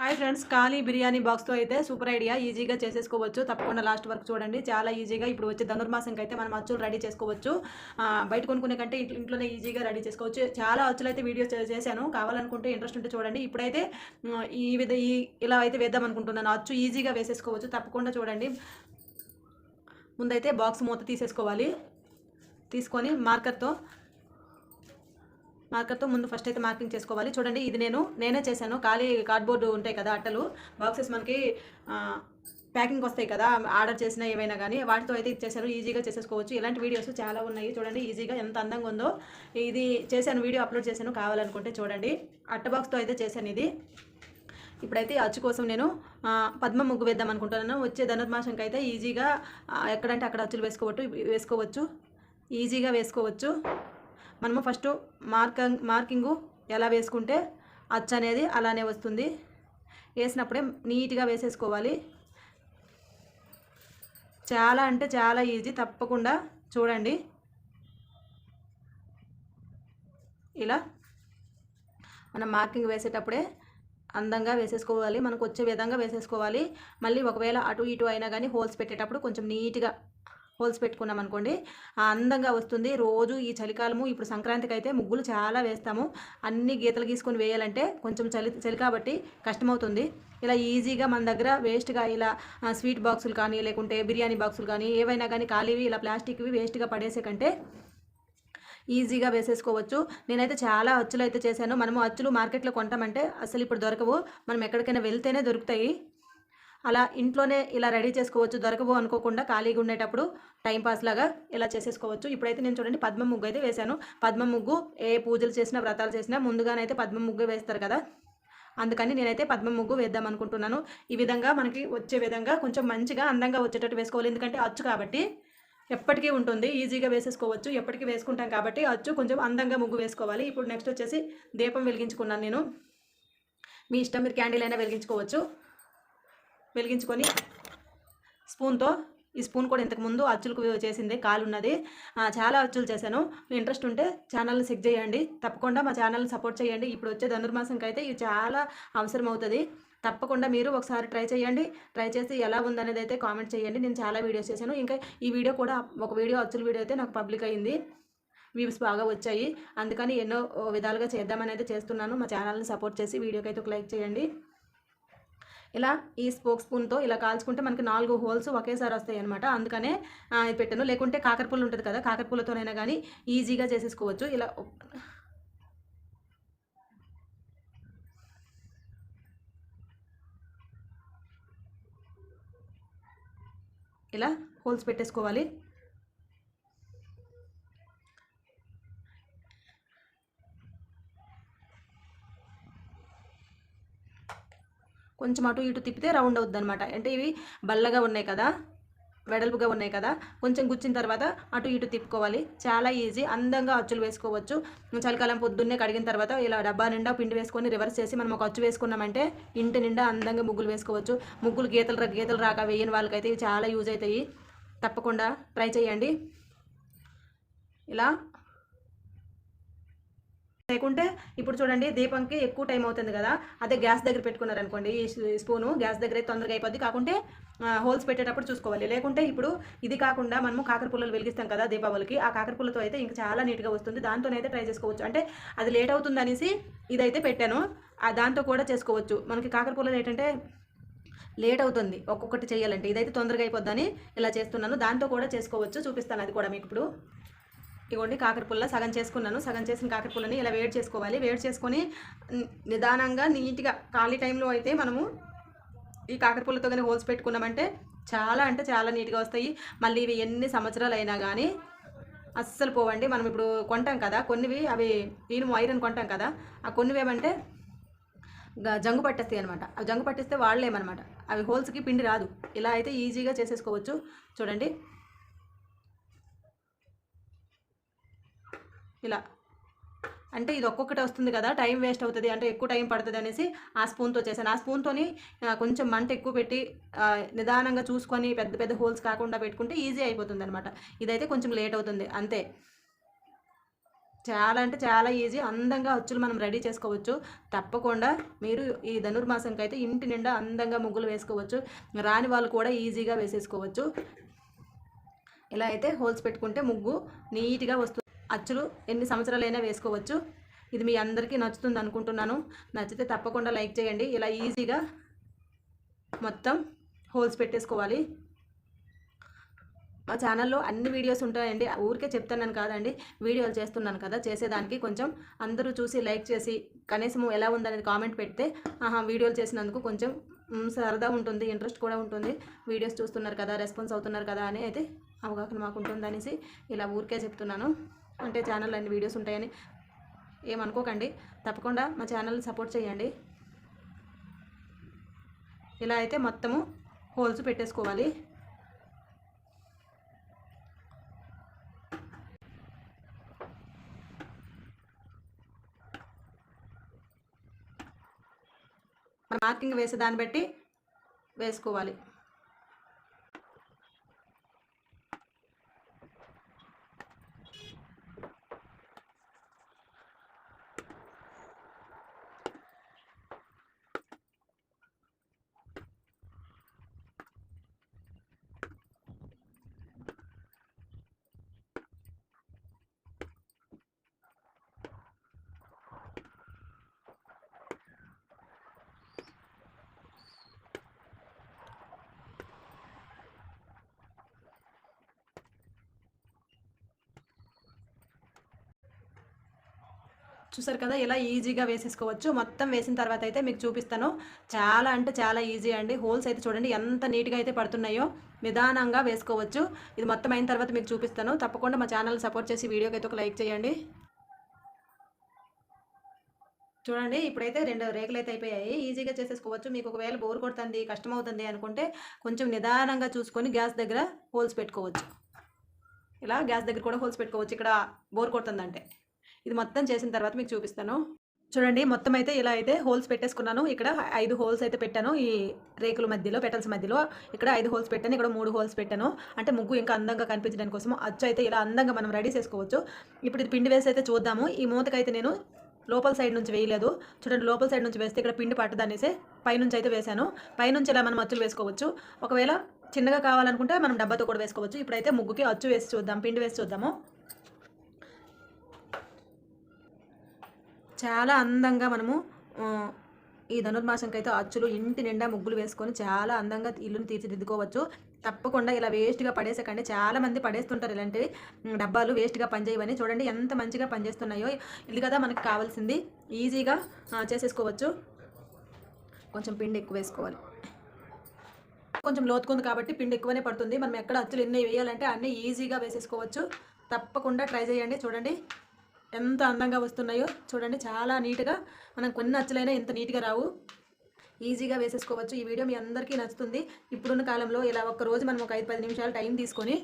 Hi friends ఖాళీ బిర్యానీ బాక్స్తో అయితే super idea. ఈజీగా చేసేసుకోవచ్చు. తప్పకుండా లాస్ట్ వరకు చూడండి. చాలా ఈజీగా ఇప్పుడు వచ్చే ధనుర్మాసంకి అయితే మనం అచ్చులు రెడీ చేసుకోవచ్చు. బయట కొనుక్కునే కంటే ఇంట్లోనే ఈజీగా రెడీ చేసుకోవచ్చు. చాలా అచ్చులు అయితే వీడియోస్ చేశాను. కావాలనుకుంటే ఇంట్రెస్ట్ ఉంటే చూడండి. ఇప్పుడైతే ఈ విధ ఈ ఇలా అయితే వేద్దాం అనుకుంటున్నాను. అచ్చు ఈజీగా వేసేసుకోవచ్చు. తప్పకుండా చూడండి. ముందైతే బాక్స్ మూత తీసేసుకోవాలి. తీసుకొని మార్కర్తో మార్కర్తో ముందు ఫస్ట్ అయితే మార్కింగ్ చేసుకోవాలి. చూడండి ఇది నేను నేనే చేశాను. ఖాళీ కార్డ్బోర్డు ఉంటాయి కదా అట్టలు. బాక్సెస్ మనకి ప్యాకింగ్ వస్తాయి కదా ఆర్డర్ చేసిన ఏవైనా కానీ వాటితో అయితే ఇచ్చేసాను ఈజీగా చేసేసుకోవచ్చు. ఇలాంటి వీడియోస్ చాలా ఉన్నాయి. చూడండి ఈజీగా ఎంత అందంగా ఉందో. ఇది చేశాను వీడియో అప్లోడ్ చేశాను కావాలనుకుంటే చూడండి. అట్ట బాక్స్తో అయితే చేశాను ఇది. ఇప్పుడైతే అచ్చు కోసం నేను పద్మ ముగ్గు వేద్దాం అనుకుంటున్నాను. వచ్చే ధనుర్మాసంకి అయితే ఈజీగా ఎక్కడంటే అక్కడ అచ్చులు వేసుకోవచ్చు. వేసుకోవచ్చు ఈజీగా వేసుకోవచ్చు. మనము ఫస్ట్ మార్కింగ్ మార్కింగు ఎలా వేసుకుంటే అచ్చు అనేది అలానే వస్తుంది. వేసినప్పుడే నీట్గా వేసేసుకోవాలి. చాలా అంటే చాలా ఈజీ తప్పకుండా చూడండి. ఇలా మనం మార్కింగ్ వేసేటప్పుడే అందంగా వేసేసుకోవాలి. మనకు వచ్చే విధంగా వేసేసుకోవాలి. మళ్ళీ ఒకవేళ అటు ఇటు అయినా కానీ హోల్స్ పెట్టేటప్పుడు కొంచెం నీట్గా హోల్స్ పెట్టుకున్నాం అనుకోండి అందంగా వస్తుంది. రోజు ఈ చలికాలము ఇప్పుడు సంక్రాంతికి అయితే ముగ్గులు చాలా వేస్తాము. అన్ని గీతలు గీసుకొని వేయాలంటే కొంచెం చలి చలి కాబట్టి కష్టమవుతుంది. ఇలా ఈజీగా మన దగ్గర వేస్ట్గా ఇలా స్వీట్ బాక్సులు కానీ లేకుంటే బిర్యానీ బాక్సులు కానీ ఏవైనా కానీ ఖాళీవి ఇలా ప్లాస్టిక్వి వేస్ట్గా పడేసే కంటే ఈజీగా వేసేసుకోవచ్చు. నేనైతే చాలా అచ్చులు అయితే చేశాను. మనము అచ్చులు మార్కెట్లో కొంటామంటే అసలు ఇప్పుడు దొరకవు. మనం ఎక్కడికైనా వెళ్తేనే దొరుకుతాయి. అలా ఇంట్లోనే ఇలా రెడీ చేసుకోవచ్చు. దొరకవు అనుకోకుండా ఖాళీగా ఉండేటప్పుడు టైంపాస్ లాగా ఇలా చేసేసుకోవచ్చు. ఇప్పుడైతే నేను చూడండి పద్మ ముగ్గు అయితే వేశాను. పద్మ ముగ్గు ఏ పూజలు చేసినా వ్రతాలు చేసినా ముందుగానైతే పద్మ ముగ్గు వేస్తారు కదా. అందుకని నేనైతే పద్మ ముగ్గు వేద్దాం అనుకుంటున్నాను. ఈ విధంగా మనకి వచ్చే విధంగా కొంచెం మంచిగా అందంగా వచ్చేటట్టు వేసుకోవాలి. ఎందుకంటే అచ్చు కాబట్టి ఎప్పటికీ ఉంటుంది. ఈజీగా వేసేసుకోవచ్చు. ఎప్పటికీ వేసుకుంటాం కాబట్టి అచ్చు కొంచెం అందంగా ముగ్గు వేసుకోవాలి. ఇప్పుడు నెక్స్ట్ వచ్చేసి దీపం వెలిగించుకున్నాను నేను. మీ ఇష్టం మీరు క్యాండిల్ అయినా వెలిగించుకోవచ్చు. వెలిగించుకొని స్పూన్తో ఈ స్పూన్ కూడా ఇంతకుముందు అచ్చులకు చేసింది కాలు ఉన్నది. చాలా అచ్చులు చేశాను. ఇంట్రెస్ట్ ఉంటే ఛానల్ని చెక్ చేయండి. తప్పకుండా మా ఛానల్ని సపోర్ట్ చేయండి. ఇప్పుడు వచ్చే ధనుర్మాసంకి అయితే ఇది చాలా అవసరం అవుతుంది తప్పకుండా మీరు ఒకసారి ట్రై చేయండి. ట్రై చేసి ఎలా ఉందనేది అయితే కామెంట్ చేయండి. నేను చాలా వీడియోస్ చేశాను. ఇంకా ఈ వీడియో కూడా ఒక వీడియో అచ్చుల వీడియో అయితే నాకు పబ్లిక్ అయింది. వ్యూస్ బాగా వచ్చాయి. అందుకని ఎన్నో విధాలుగా చేద్దామని అయితే చేస్తున్నాను. మా ఛానల్ని సపోర్ట్ చేసి వీడియోకి అయితే ఒక లైక్ చేయండి. ఇలా ఈ స్పోక్ స్పూన్తో ఇలా కాల్చుకుంటే మనకి నాలుగు హోల్స్ ఒకేసారి వస్తాయి అనమాట అందుకనే ఇది పెట్టాను. లేకుంటే కాకరపూలు ఉంటుంది కదా కాకరపూలతోనైనా కానీ ఈజీగా చేసేసుకోవచ్చు. ఇలా ఇలా హోల్స్ పెట్టేసుకోవాలి. కొంచెం అటు ఇటు తిప్పితే రౌండ్ అవుద్ది అనమాట అంటే ఇవి బల్లగా ఉన్నాయి కదా వెడల్పుగా ఉన్నాయి కదా కొంచెం గుచ్చిన తర్వాత అటు ఇటు తిప్పుకోవాలి. చాలా ఈజీ అందంగా అచ్చులు వేసుకోవచ్చు. చలికాలం పొద్దున్నే కడిగిన తర్వాత ఇలా డబ్బా నిండా పిండి వేసుకొని రివర్స్ చేసి మనం ఒక అచ్చు వేసుకున్నామంటే ఇంటి నిండా అందంగా ముగ్గులు వేసుకోవచ్చు. ముగ్గులు గీతలు రా- గీతలు రాక వేయని వాళ్ళకైతే ఇవి చాలా యూజ్ అవుతాయి. తప్పకుండా ట్రై చేయండి. ఇలా లేకుంటే ఇప్పుడు చూడండి దీపంకి ఎక్కువ టైం అవుతుంది కదా అదే గ్యాస్ దగ్గర పెట్టుకున్నారనుకోండి ఈ స్పూను గ్యాస్ దగ్గర అయితే తొందరగా అయిపోద్ది. కాకుంటే హోల్స్ పెట్టేటప్పుడు చూసుకోవాలి. లేకుంటే ఇప్పుడు ఇది కాకుండా మనము కాకర పుల్లలు వెలిగిస్తాం కదా దీపావళికి ఆ కాకర పుల్లతో అయితే ఇంకా చాలా నీట్గా వస్తుంది. దాంతోనైతే ట్రై చేసుకోవచ్చు. అంటే అది లేట్ అవుతుంది అనేసి ఇదైతే పెట్టాను. దాంతో కూడా చేసుకోవచ్చు. మనకి కాకర పుల్లలు ఏంటంటే లేట్ అవుతుంది ఒక్కొక్కటి చేయాలంటే. ఇదైతే తొందరగా అయిపోద్దని ఇలా చేస్తున్నాను. దాంతో కూడా చేసుకోవచ్చు. చూపిస్తాను అది కూడా మీకు ఇప్పుడు. ఇగోండి కాకరపుల్ల సగం చేసుకున్నాను. సగం చేసిన కాకరపుల్లని ఇలా వేడి చేసుకోవాలి. వేడి చేసుకొని నిదానంగా నీట్గా ఖాళీ టైంలో అయితే మనము ఈ కాకరపుల్లతో కానీ హోల్స్ పెట్టుకున్నామంటే చాలా అంటే చాలా నీట్గా వస్తాయి. మళ్ళీ ఇవి ఎన్ని సంవత్సరాలు అయినా కానీ అస్సలు పోవండి. మనం ఇప్పుడు కొంటాం కదా కొన్నివి అవి నేను ఐరన్ కొంటాం కదా ఆ కొన్నివి ఏమంటే గ- జంగు పట్టేస్తాయి అనమాట అవి జంగు పట్టిస్తే వాడలేమనమాట అవి హోల్స్కి పిండి రాదు. ఇలా అయితే ఈజీగా చేసేసుకోవచ్చు. చూడండి. ఇలా. అంటే ఇది ఒక్కొక్కటి వస్తుంది కదా టైం వేస్ట్ అవుతుంది అంటే ఎక్కువ టైం పడుతుంది అనేసి ఆ స్పూన్తో చేశాను. ఆ స్పూన్తోని కొంచెం మంట ఎక్కువ పెట్టి నిదానంగా చూసుకొని పెద్ద పెద్ద హోల్స్ కాకుండా పెట్టుకుంటే ఈజీ అయిపోతుంది అనమాట ఇదైతే కొంచెం లేట్ అవుతుంది అంతే. చాలా అంటే చాలా ఈజీ అందంగా అచ్చులు మనం రెడీ చేసుకోవచ్చు. తప్పకుండా మీరు ఈ ధనుర్మాసంకి అయితే ఇంటి నిండా అందంగా ముగ్గులు వేసుకోవచ్చు. రాని వాళ్ళు కూడా ఈజీగా వేసేసుకోవచ్చు. ఇలా అయితే హోల్స్ పెట్టుకుంటే ముగ్గు నీట్గా వస్తుంది అచ్చులు ఎన్ని సంవత్సరాలైనా వేసుకోవచ్చు. ఇది మీ అందరికీ నచ్చుతుంది అనుకుంటున్నాను. నచ్చితే తప్పకుండా లైక్ చేయండి. ఇలా ఈజీగా మొత్తం హోల్స్ పెట్టేసుకోవాలి. మా ఛానల్లో అన్ని వీడియోస్ ఉంటాయండి. ఊరికే చెప్తాను కాదండి. వీడియోలు చేస్తున్నాను కదా. చేసేదానికి కొంచెం అందరూ చూసి లైక్ చేసి కనీసం ఎలా ఉందనేది కామెంట్ పెడితే ఆహా వీడియోలు చేసినందుకు కొంచెం సరదా ఉంటుంది ఇంట్రెస్ట్ కూడా ఉంటుంది. వీడియోస్ చూస్తున్నారు కదా రెస్పాన్స్ అవుతున్నారు కదా అని అయితే అవగాహన మాకు ఉంటుందనేసి ఇలా ఊరికే చెప్తున్నాను. అంటే ఛానల్ అన్ని వీడియోస్ ఉంటాయని ఏమనుకోకండి. తప్పకుండా మా ఛానల్ని సపోర్ట్ చేయండి. ఇలా అయితే మొత్తము హోల్స్ పెట్టేసుకోవాలి. మార్కింగ్ వేసే దాన్ని బట్టి వేసుకోవాలి. చూసారు కదా ఇలా ఈజీగా వేసేసుకోవచ్చు. మొత్తం వేసిన తర్వాత అయితే మీకు చూపిస్తాను. చాలా అంటే చాలా ఈజీ అండి. హోల్స్ అయితే చూడండి ఎంత నీట్గా అయితే పడుతున్నాయో నిదానంగా వేసుకోవచ్చు. ఇది మొత్తం అయిన తర్వాత మీకు చూపిస్తాను. తప్పకుండా మా ఛానల్ సపోర్ట్ చేసి వీడియోకి అయితే ఒక లైక్ చేయండి. చూడండి ఇప్పుడైతే రెండు రేకులు అయితే అయిపోయాయి. ఈజీగా చేసేసుకోవచ్చు. మీకు ఒకవేళ బోర్ కొడుతుంది కష్టం అవుతుంది అనుకుంటే కొంచెం నిదానంగా చూసుకొని గ్యాస్ దగ్గర హోల్స్ పెట్టుకోవచ్చు. ఇలా గ్యాస్ దగ్గర కూడా హోల్స్ పెట్టుకోవచ్చు. ఇక్కడ బోర్ కొడుతుందంటే. ఇది మొత్తం చేసిన తర్వాత మీకు చూపిస్తాను. చూడండి మొత్తం అయితే ఇలా అయితే హోల్స్ పెట్టేసుకున్నాను. ఇక్కడ ఐదు హోల్స్ అయితే పెట్టాను. ఈ రేకుల మధ్యలో పెటల్స్ మధ్యలో ఇక్కడ ఐదు హోల్స్ పెట్టాను. ఇక్కడ మూడు హోల్స్ పెట్టాను. అంటే ముగ్గు ఇంకా అందంగా కనిపించడానికి కోసం అచ్చు అయితే ఇలా అందంగా మనం రెడీ చేసుకోవచ్చు. ఇప్పుడు ఇది పిండి వేసి అయితే చూద్దాము. ఈ మూతకైతే నేను లోపల సైడ్ నుంచి వేయలేదు. చూడండి లోపల సైడ్ నుంచి వేస్తే ఇక్కడ పిండి పట్టదనేసి పైనుంచి అయితే వేశాను. పైనుంచి ఇలా మనం అచ్చులు వేసుకోవచ్చు. ఒకవేళ చిన్నగా కావాలనుకుంటే మనం డబ్బాతో కూడా వేసుకోవచ్చు. ఇప్పుడైతే ముగ్గుకి అచ్చు వేసి చూద్దాం పిండి వేసి చూద్దాము. చాలా అందంగా మనము ఈ ధనుర్మాసంకి అయితే అచ్చులు ఇంటి నిండా ముగ్గులు వేసుకొని చాలా అందంగా ఇల్లుని తీర్చిదిద్దుకోవచ్చు. తప్పకుండా ఇలా వేస్ట్గా పడేసకండి. చాలా మంది పడేస్తుంటారు ఇలాంటివి డబ్బాలు వేస్ట్గా పనిచేయవని. చూడండి ఎంత మంచిగా పనిచేస్తున్నాయో. ఇది కదా మనకు కావాల్సింది. ఈజీగా చేసేసుకోవచ్చు. కొంచెం పిండి ఎక్కువ వేసుకోవాలి. కొంచెం లోతుకుంది కాబట్టి పిండి ఎక్కువనే పడుతుంది. మనం ఎక్కడ అచ్చులు ఎన్ని వేయాలంటే అన్నీ ఈజీగా వేసేసుకోవచ్చు. తప్పకుండా ట్రై చేయండి. చూడండి. ఎంత అందంగా వస్తున్నాయో చూడండి చాలా నీట్గా. మనం కొన్ని అచ్చులైనా ఎంత నీట్గా రావు. ఈజీగా వేసేసుకోవచ్చు. ఈ వీడియో మీ అందరికీ నచ్చుతుంది. ఇప్పుడున్న కాలంలో ఇలా ఒక్క రోజు మనం ఒక ఐదు పది నిమిషాలు టైం తీసుకొని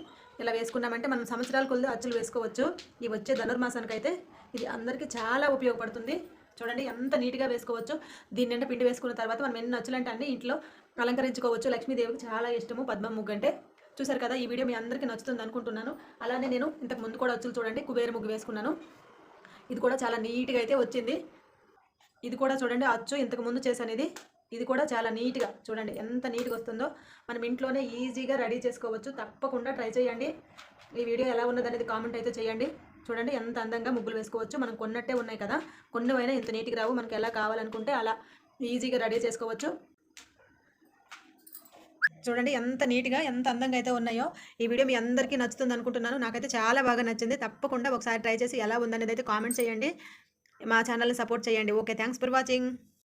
ఇలా వేసుకున్నామంటే మనం సంవత్సరాల కొద్ది అచ్చులు వేసుకోవచ్చు. ఈ వచ్చే ధనుర్మాసానికి అయితే ఇది అందరికీ చాలా ఉపయోగపడుతుంది. చూడండి ఎంత నీట్గా వేసుకోవచ్చు. దీని అంటే పిండి వేసుకున్న తర్వాత మనం ఎన్ని నచ్చులంటే అన్ని ఇంట్లో అలంకరించుకోవచ్చు. లక్ష్మీదేవికి చాలా ఇష్టము పద్మ ముగ్గు అంటే. చూసారు కదా ఈ వీడియో మీ అందరికీ నచ్చుతుంది అనుకుంటున్నాను. అలానే నేను ఇంతకు ముందు కూడా వచ్చులు చూడండి కుబేర ముగ్గు వేసుకున్నాను. ఇది కూడా చాలా నీట్గా అయితే వచ్చింది. ఇది కూడా చూడండి అచ్చు ఇంతకు ముందు చేశాను ఇది ఇది కూడా చాలా నీట్గా చూడండి ఎంత నీట్గా వస్తుందో. మనం ఇంట్లోనే ఈజీగా రెడీ చేసుకోవచ్చు. తప్పకుండా ట్రై చేయండి. ఈ వీడియో ఎలా ఉన్నదనేది కామెంట్ అయితే చేయండి. చూడండి ఎంత అందంగా ముగ్గులు వేసుకోవచ్చు. మనం కొన్నట్టే ఉన్నాయి కదా. కొన్నవైనా ఇంత నీట్గా రావు. మనకి ఎలా కావాలనుకుంటే అలా ఈజీగా రెడీ చేసుకోవచ్చు. చూడండి ఎంత నీట్గా ఎంత అందంగా అయితే ఉన్నాయో. ఈ వీడియో మీ అందరికీ నచ్చుతుంది అనుకుంటున్నాను. నాకైతే చాలా బాగా నచ్చింది. తప్పకుండా ఒకసారి ట్రై చేసి ఎలా ఉందనేది అయితే కామెంట్ చేయండి. మా ఛానల్ని సపోర్ట్ చేయండి. Okay thanks for watching.